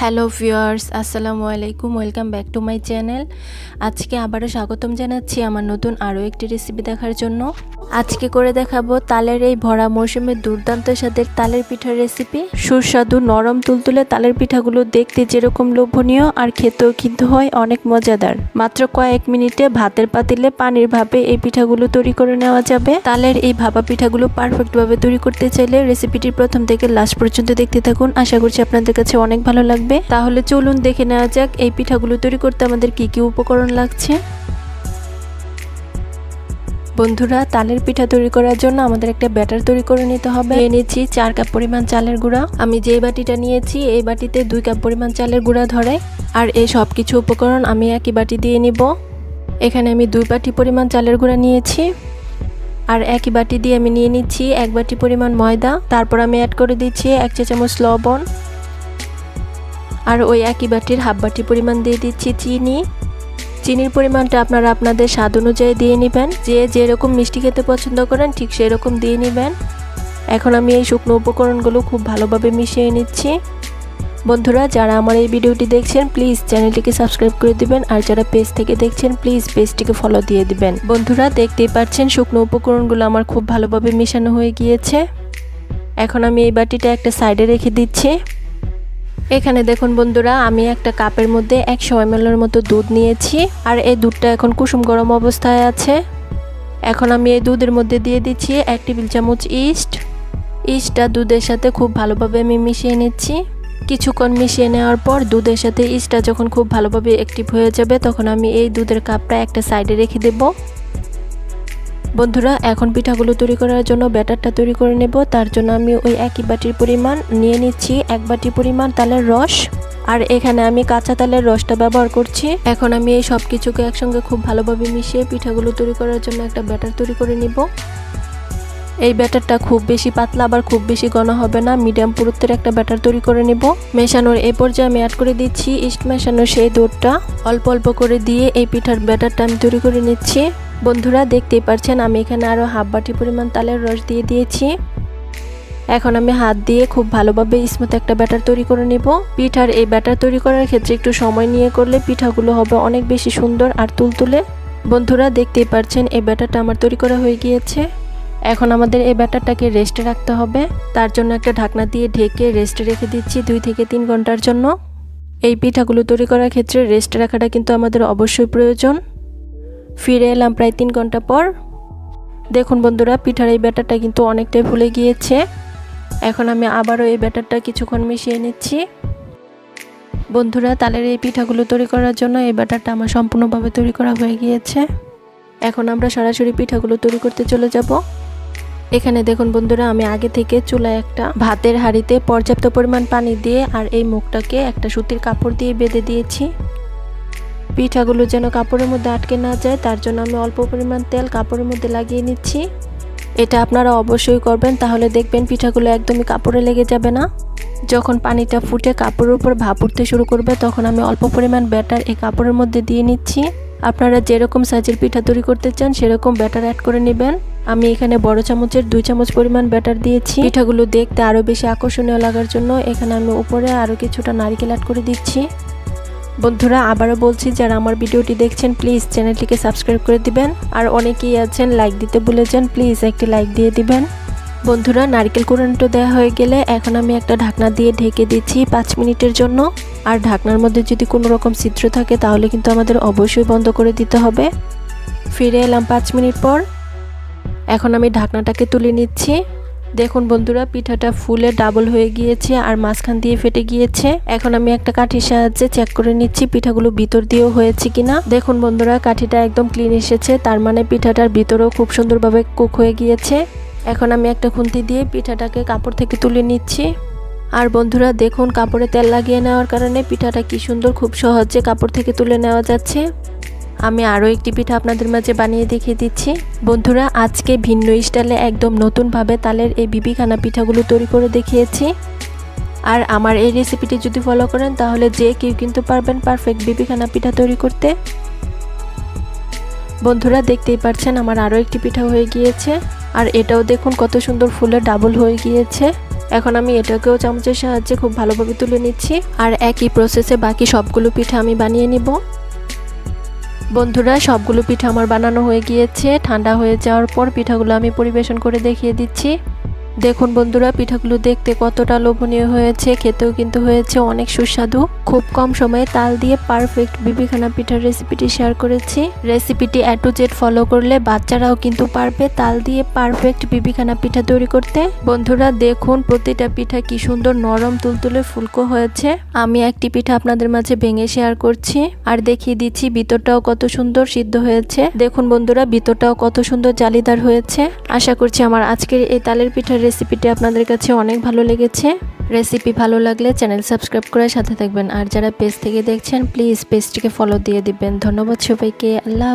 Hello viewers, আসসালামু আলাইকুম, welcome back to my channel. আজকে আবারও স্বাগতম জানাচ্ছি আমার নতুন আরও একটি রেসিপি দেখার জন্য। আজকে করে দেখাবো তালের এই ভরা মৌসুমে দুর্দান্ত স্বাদের তালের পিঠার রেসিপি সুস্বাদু নরম তুলতুলে তালের পিঠাগুলো দেখতে যেরকম লোভনীয় আর খেতেও কিন্তু হয় অনেক মজাদার। মাত্র কয়েক মিনিটে ভাতের পাতিলে পানির ভাবে এই পিঠাগুলো তৈরি করে নেওয়া যাবে। তালের এই ভাপা পিঠাগুলো পারফেক্টভাবে তৈরি করতে চাইলে রেসিপিটি প্রথম থেকে লাস্ট পর্যন্ত দেখতে থাকুন। আশা করছি আপনাদের কাছে অনেক ভালো লাগবে। তাহলে চলুন দেখে নেওয়া যাক এই পিঠাগুলো তৈরি করতে আমাদের কি কি উপকরণ লাগছে। বন্ধুরা, তালের পিঠা তৈরি করার জন্য আমাদের একটা ব্যাটার তৈরি করে নিতে হবে। এনেছি চার কাপ পরিমাণ চালের গুঁড়া। আমি যে বাটিটা নিয়েছি, এই বাটিতে দুই কাপ পরিমাণ চালের গুঁড়া ধরে। আর এই সব কিছু উপকরণ আমি একই বাটি দিয়ে নিব। এখানে আমি দুই বাটি পরিমাণ চালের গুঁড়া নিয়েছি। আর একই বাটি দিয়ে আমি নিয়ে নিচ্ছি এক বাটি পরিমাণ ময়দা। তারপর আমি অ্যাড করে দিচ্ছি এক চা চামচ লবণ। আর ওই একই বাটির হাফ বাটি পরিমাণ দিয়ে দিচ্ছি চিনি। চিনির পরিমাণটা আপনারা আপনাদের স্বাদ অনুযায়ী দিয়ে নেবেন। যে যেরকম মিষ্টি খেতে পছন্দ করেন, ঠিক সেরকম দিয়ে নেবেন। এখন আমি এই শুকনো উপকরণগুলো খুব ভালোভাবে মিশিয়ে নিচ্ছি। বন্ধুরা, যারা আমার এই ভিডিওটি দেখছেন, প্লিজ চ্যানেলটিকে সাবস্ক্রাইব করে দিবেন। আর যারা পেজ থেকে দেখছেন, প্লিজ পেজটিকে ফলো দিয়ে দিবেন। বন্ধুরা, দেখতেই পাচ্ছেন, শুকনো উপকরণগুলো আমার খুব ভালোভাবে মেশানো হয়ে গিয়েছে। এখন আমি এই বাটিটা একটা সাইডে রেখে দিচ্ছি। এখানে দেখুন বন্ধুরা, আমি একটা কাপের মধ্যে একশো এমএলের মতো দুধ নিয়েছি, আর এই দুধটা এখন কুসুম গরম অবস্থায় আছে। এখন আমি এই দুধের মধ্যে দিয়ে দিচ্ছি এক টেবিল চামচ ইস্ট। ইস্টটা দুধের সাথে খুব ভালোভাবে আমি মিশিয়ে নিচ্ছি। কিছুক্ষণ মিশিয়ে নেওয়ার পর দুধের সাথে ইস্টটা যখন খুব ভালোভাবে অ্যাক্টিভ হয়ে যাবে, তখন আমি এই দুধের কাপটা একটা সাইডে রেখে দেবো। বন্ধুরা, এখন পিঠাগুলো তৈরি করার জন্য ব্যাটারটা তৈরি করে নেব। তার জন্য আমি ওই একই বাটির পরিমাণ নিয়ে নিচ্ছি। এক বাটি পরিমাণ তালের রস। আর এখানে আমি কাঁচা তালের রসটা ব্যবহার করছি। এখন আমি এই সব কিছুকে একসঙ্গে খুব ভালোভাবে মিশিয়ে পিঠাগুলো তৈরি করার জন্য একটা ব্যাটার তৈরি করে নিব। এই ব্যাটারটা খুব বেশি পাতলা, আবার খুব বেশি ঘন হবে না। মিডিয়াম পুরুত্বের একটা ব্যাটার তৈরি করে নিব। মেশানোর এই পর্যায়ে আমি অ্যাড করে দিচ্ছি ইস্ট মেশানোর সেই দুধটা। অল্প অল্প করে দিয়ে এই পিঠার ব্যাটারটা আমি তৈরি করে নিচ্ছি। বন্ধুরা দেখতেই পাচ্ছেন আমি এখানে আরও হাফ বাটি পরিমাণ তালের রস দিয়ে দিয়েছি। এখন আমি হাত দিয়ে খুব ভালোভাবে স্মুথ একটা ব্যাটার তৈরি করে নেব। পিঠার এই ব্যাটার তৈরি করার ক্ষেত্রে একটু সময় নিয়ে করলে পিঠাগুলো হবে অনেক বেশি সুন্দর আর তুলতুলে। বন্ধুরা দেখতেই পারছেন, এই ব্যাটারটা আমার তৈরি করা হয়ে গিয়েছে। এখন আমাদের এই ব্যাটারটাকে রেস্টে রাখতে হবে। তার জন্য একটা ঢাকনা দিয়ে ঢেকে রেস্টে রেখে দিচ্ছি দুই থেকে তিন ঘণ্টার জন্য। এই পিঠাগুলো তৈরি করার ক্ষেত্রে রেস্টে রাখাটা কিন্তু আমাদের অবশ্যই প্রয়োজন। ফিরে এলাম প্রায় তিন ঘণ্টা পর। দেখুন বন্ধুরা, পিঠার এই ব্যাটারটা কিন্তু অনেকটাই ফুলে গিয়েছে। এখন আমি আবারও এই ব্যাটারটা কিছুক্ষণ মিশিয়ে নিচ্ছি। বন্ধুরা, তালের এই পিঠাগুলো তৈরি করার জন্য এই ব্যাটারটা আমার সম্পূর্ণভাবে তৈরি করা হয়ে গিয়েছে। এখন আমরা সরাসরি পিঠাগুলো তৈরি করতে চলে যাব। এখানে দেখুন বন্ধুরা, আমি আগে থেকে চুলায় একটা ভাতের হাঁড়িতে পর্যাপ্ত পরিমাণ পানি দিয়ে আর এই মুখটাকে একটা সুতির কাপড় দিয়ে বেঁধে দিয়েছি। পিঠাগুলো যেন কাপড়ের মধ্যে আটকে না যায়, তার জন্য আমি অল্প পরিমাণ তেল কাপড়ের মধ্যে লাগিয়ে নিচ্ছি। এটা আপনারা অবশ্যই করবেন, তাহলে দেখবেন পিঠাগুলো একদমই কাপড়ে লেগে যাবে না। যখন পানিটা ফুটে কাপড়ের উপর ভাপ উঠতে শুরু করবে, তখন আমি অল্প পরিমাণ ব্যাটার এই কাপড়ের মধ্যে দিয়ে নিচ্ছি। আপনারা যেরকম সাইজের পিঠা তৈরি করতে চান, সেরকম ব্যাটার অ্যাড করে নেবেন। আমি এখানে বড় চামচের দুই চামচ পরিমাণ ব্যাটার দিয়েছি। পিঠাগুলো দেখতে আরও বেশি আকর্ষণীয় লাগার জন্য এখানে আমি উপরে আরও কিছুটা নারিকেল অ্যাড করে দিচ্ছি। বন্ধুরা, আবারও বলছি, যারা আমার ভিডিওটি দেখছেন, প্লিজ চ্যানেলটিকে সাবস্ক্রাইব করে দিবেন। আর অনেকেই আছেন, লাইক দিতে ভুলেছেন প্লিজ একটি লাইক দিয়ে দিবেন। বন্ধুরা, নারকেল কুড়ানটো দেওয়া হয়ে গেলে এখন আমি একটা ঢাকনা দিয়ে ঢেকে দিচ্ছি পাঁচ মিনিটের জন্য। আর ঢাকনার মধ্যে যদি কোনো রকম ছিদ্র থাকে, তাহলে কিন্তু আমাদের অবশ্যই বন্ধ করে দিতে হবে। ফিরে এলাম পাঁচ মিনিট পর। এখন আমি ঢাকনাটাকে তুলে নিচ্ছি। দেখুন বন্ধুরা, পিঠাটা ফুলে ডাবল হয়ে গিয়েছে আর মাঝখান দিয়ে ফেটে গিয়েছে। এখন আমি একটা কাঠির সাহায্যে চেক করে নিচ্ছি পিঠাগুলো ভিতর দিয়েও হয়েছে কিনা। দেখুন বন্ধুরা, কাঠিটা একদম ক্লিন এসেছে, তার মানে পিঠাটার ভিতরেও খুব সুন্দরভাবে কুক হয়ে গিয়েছে। এখন আমি একটা খুন্তি দিয়ে পিঠাটাকে কাপড় থেকে তুলে নিচ্ছি। আর বন্ধুরা, দেখুন কাপড়ে তেল লাগিয়ে নেওয়ার কারণে পিঠাটা কি সুন্দর, খুব সহজে কাপড় থেকে তুলে নেওয়া যাচ্ছে। আমি আরও একটি পিঠা আপনাদের মাঝে বানিয়ে দেখিয়ে দিচ্ছি। বন্ধুরা, আজকে ভিন্ন স্টাইলে একদম নতুনভাবে তালের এই বিবিখানা পিঠাগুলো তৈরি করে দেখিয়েছি। আর আমার এই রেসিপিটি যদি ফলো করেন, তাহলে যে কেউ কিন্তু পারবেন পারফেক্ট বিবিখানা পিঠা তৈরি করতে। বন্ধুরা, দেখতেই পাচ্ছেন আমার আরও একটি পিঠা হয়ে গিয়েছে। আর এটাও দেখুন কত সুন্দর ফুলে ডাবল হয়ে গিয়েছে। এখন আমি এটাকেও চামচের সাহায্যে খুব ভালোভাবে তুলে নিচ্ছি। আর একই প্রসেসে বাকি সবগুলো পিঠা আমি বানিয়ে নিব। বন্ধুরা, সবগুলো পিঠা আমার বানানো হয়ে গিয়েছে। ঠান্ডা হয়ে যাওয়ার পর পিঠাগুলো আমি পরিবেশন করে দেখিয়ে দিচ্ছি। দেখুন বন্ধুরা, পিঠাগুলো দেখতে কতটা লোভনীয় হয়েছে, খেতেও কিন্তু হয়েছে অনেক সুস্বাদু। খুব কম সময়ে তাল দিয়ে পারফেক্ট বিবিখানা পিঠার রেসিপিটি শেয়ার করেছি। রেসিপিটি এ টু জেড ফলো করলে বাচ্চারাও কিন্তু পারবে তাল দিয়ে পারফেক্ট বিবিখানা পিঠা তৈরি করতে। বন্ধুরা, দেখুন প্রতিটা পিঠা কি সুন্দর নরম তুলতুলে ফুলকো হয়েছে। আমি একটি পিঠা আপনাদের মাঝে ভেঙে শেয়ার করছি। আর দেখিয়ে দিচ্ছি ভিতরটাও কত সুন্দর সিদ্ধ হয়েছে। দেখুন বন্ধুরা, ভিতরটাও কত সুন্দর জালিদার হয়েছে। আশা করছি আমার আজকের এই তালের পিঠার রেসিপিটি আপনাদের কাছে অনেক ভালো লেগেছে। রেসিপি ভালো লাগলে চ্যানেল সাবস্ক্রাইব করে সাথে থাকবেন। আর যারা পেজ থেকে দেখছেন প্লিজ পেজটিকে ফলো দিয়ে দিবেন। ধন্যবাদ সবাইকে। আল্লাহ।